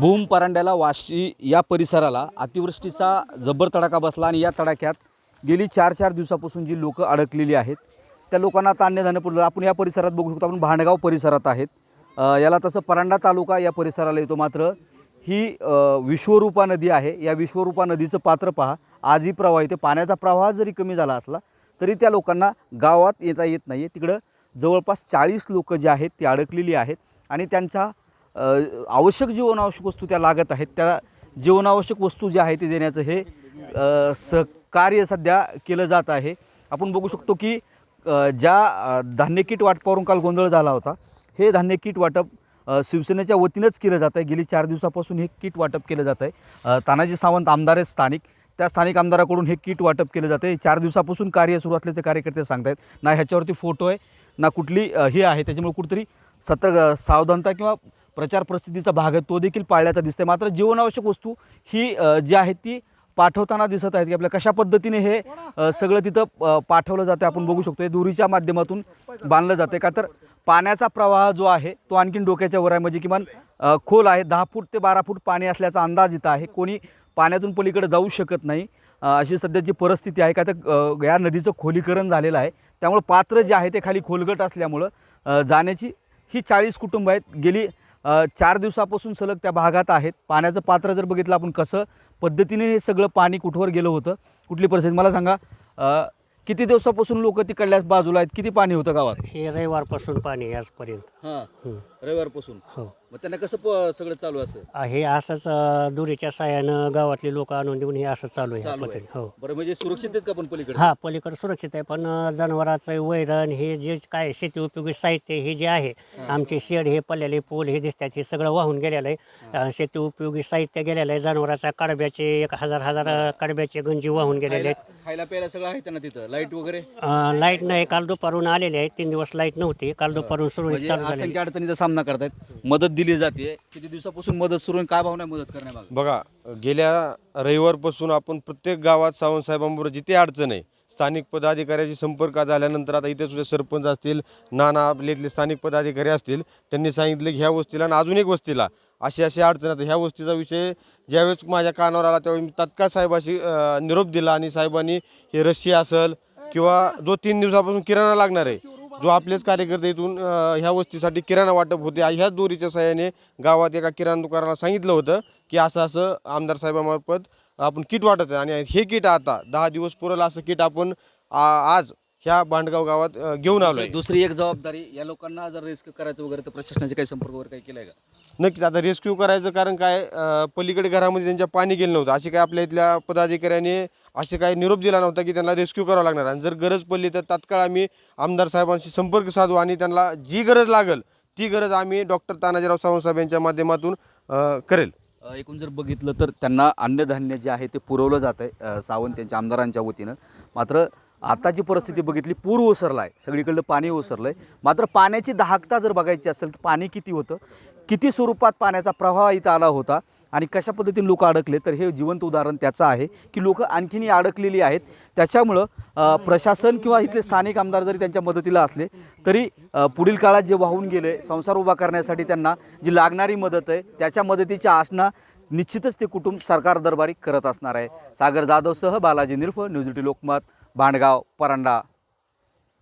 भूम परांड्याला वाशी या परिसराला अतिवृष्टीचा जबर तडाखा बसला आणि या तडाख्यात गेली चार चार दिवसापासून जी लोकं अडकलेली आहेत त्या लोकांना आता अन्नधान्य पुरलं आपण या परिसरात बघू शकतो आपण भांडगाव परिसरात आहेत. याला तसं परांडा तालुका या परिसराला येतो मात्र ही विश्वरूपा नदी आहे. या विश्वरूपा नदीचं पात्र पहा. आजही प्रवाह येते पाण्याचा प्रवाह जरी कमी झाला असला तरी त्या लोकांना गावात येता येत नाही आहे तिकडं जवळपास चाळीस लोकं जे आहेत ती अडकलेली आहेत आणि त्यांच्या आवश्यक जीवनावश्यक वस्तू त्या लागत आहेत. त्या जीवनावश्यक वस्तू ज्या आहेत ते देण्याचं हे सहकार्य सध्या केलं जात आहे. आपण बघू शकतो की ज्या धान्य किट वाटपावरून काल गोंधळ झाला होता हे धान्य किट वाटप शिवसेनेच्या वतीनंच केलं जात आहे गेली चार दिवसापासून हे किट वाटप केलं जात आहे तानाजी सावंत आमदार आहेत स्थानिक. त्या स्थानिक आमदाराकडून हे किट वाटप केलं जातं आहे चार दिवसापासून कार्य सुरू असल्याचे कार्यकर्ते सांगतायत. ना ह्याच्यावरती फोटो आहे ना कुठली हे आहे. त्याच्यामुळे कुठेतरी सतर्क सावधानता किंवा प्रचार प्रसिद्धीचा भाग आहे तो देखील पाळल्याचा दिसतंय. मात्र जीवनावश्यक वस्तू ही जी आहे ती पाठवताना दिसत आहेत की आपल्या कशा पद्धतीने हे सगळं तिथं पाठवलं जातं आपण बघू शकतो हे दुरीच्या माध्यमातून बांधलं जातं का तर पाण्याचा प्रवाह जो आहे तो आणखीन डोक्याच्या वर आहे. म्हणजे किमान खोल आहे. दहा फूट ते बारा फूट पाणी असल्याचा अंदाज इथं आहे. कोणी पाण्यातून पलीकडे जाऊ शकत नाही. अशी सध्याची परिस्थिती आहे. का तर या नदीचं खोलीकरण झालेलं आहे. त्यामुळं पात्र जे आहे ते खाली खोलगट असल्यामुळं जाण्याची ही चाळीस कुटुंब आहेत. गेली चार दिवसापासून सलग त्या भागात आहेत. पाण्याचं पात्र जर बघितलं आपण कसं पद्धतीने हे सगळं पाणी कुठवर गेलं होतं कुठली परिस्थिती? मला सांगा अ, किती दिवसापासून लोक तिकडल्या बाजूला आहेत? किती पाणी होतं गावात? हे रविवारपासून पाणी आहे आजपर्यंत. हां. हं. रविवारपासून? हो. मग त्यांना कसं सगळं चालू असं? आ, हे असंच अ, दुरीच्या साह्यानं गावातली लोक आणून देऊन हे असं चालू आहे ह्या चालू आहे. पद्धतीने हो. बरं म्हणजे सुरक्षित आहेत का पण पलीकडे? हा पलीकडे सुरक्षित आहे पण अ, जनावराचं वैरण हे जे काय शेती उपयोगी साहित्य हे जे आहे आमचे शेड हे पल्ल्याले पोल हे दिसतात हे सगळं वाहून गेलेलं आहे. अ, शेती उपयोगी साहित्य गेलेलं आहे जनावराचा कडब्याचे एक हजार हजार अ, कडब्याचे गंजी वाहून गेलेले आहेत. खायला प्यायला सगळं आहे त्यांना तिथं? लाइट वगैरे? अ, लाइट नाही काल दुपारून आलेले आहे तीन दिवस लाइट नव्हती काल दुपारून सुरळीत म्हणजे चालू झाले असंख्य अडचणीचा सामना करतायत. मदत दिली जाते. किती दिवसापासून मदत सुरू आहे काय भावना आहे मदत करण्याबाबत बघा गेल्या रविवारपासून आपण प्रत्येक गावात सावंतसाहेबांबरोबर जिथे अडचण आहे स्थानिक पदाधिकाऱ्याशी संपर्क झाल्यानंतर आता इथे सुद्धा सरपंच असतील नाना आपले इथले स्थानिक पदाधिकारी असतील त्यांनी सांगितलं की ह्या वस्तीला आणि अजून एक वस्तीला अशी अशी अडचण आता ह्या वस्तीचा विषय ज्यावेळेस माझ्या कानावर आला त्यावेळी मी तत्काळ साहेबाशी अं, निरोप दिला आणि साहेबांनी हे रस्सी असेल किंवा जो तीन दिवसापासून किराणा लागणार आहे जो आपलेच कार्यकर्ते इथून ह्या वस्तीसाठी किराणा वाटप होते. ह्याच दोरीच्या सहाय्याने गावात एका किराणा दुकानाला सांगितलं होतं की असं असं आमदार साहेबामार्फत आपण किट वाटत आहे. आणि हे किट आता दहा दिवस पुरलं असं किट आपण आ- आज ह्या भांडगाव गावात घेऊन आलो आहे दुसरी एक जबाबदारी या लोकांना जर रिस्क करायचं वगैरे तर प्रशासनाचे काही संपर्क वगैरे काही आहे का? नक्कीच आता रेस्क्यू करायचं कारण काय पलीकडे घरामध्ये त्यांच्या पाणी गेलं नव्हतं. असे काय आपल्या इथल्या पदाधिकाऱ्याने असे काही निरोप दिला नव्हता की त्यांना रेस्क्यू करावं लागणार आणि जर गरज पडली तर तात्काळ आम्ही आमदार साहेबांशी संपर्क साधू आणि त्यांना जी गरज लागेल ती गरज आम्ही डॉक्टर तानाजीराव सावंत साहेब यांच्या माध्यमातून करेल. अ, एकूण जर बघितलं तर त्यांना अन्नधान्य जे आहे ते पुरवलं जात आहे सावंत यांच्या आमदारांच्या वतीनं. मात्र आताची परिस्थिती बघितली पूर ओसरला आहे सगळीकडलं पाणी ओसरलं आहे मात्र पाण्याची दाहकता जर बघायची असेल तर पाणी किती होतं? किती स्वरूपात पाण्याचा प्रवाह इथं आला होता आणि कशा पद्धतीने लोक अडकले तर हे जिवंत उदाहरण त्याचं आहे की लोक आणखीनही अडकलेली आहेत. त्याच्यामुळं प्रशासन किंवा इथले स्थानिक आमदार जरी त्यांच्या मदतीला असले तरी पुढील काळात जे वाहून गेले संसार उभा करण्यासाठी त्यांना जी लागणारी मदत आहे त्याच्या मदतीच्या आसना निश्चितच ते कुटुंब सरकार दरबारी करत असणार आहे. सागर जाधवसह बालाजी निरफ न्यूज लोकमत भांडगाव परांडा.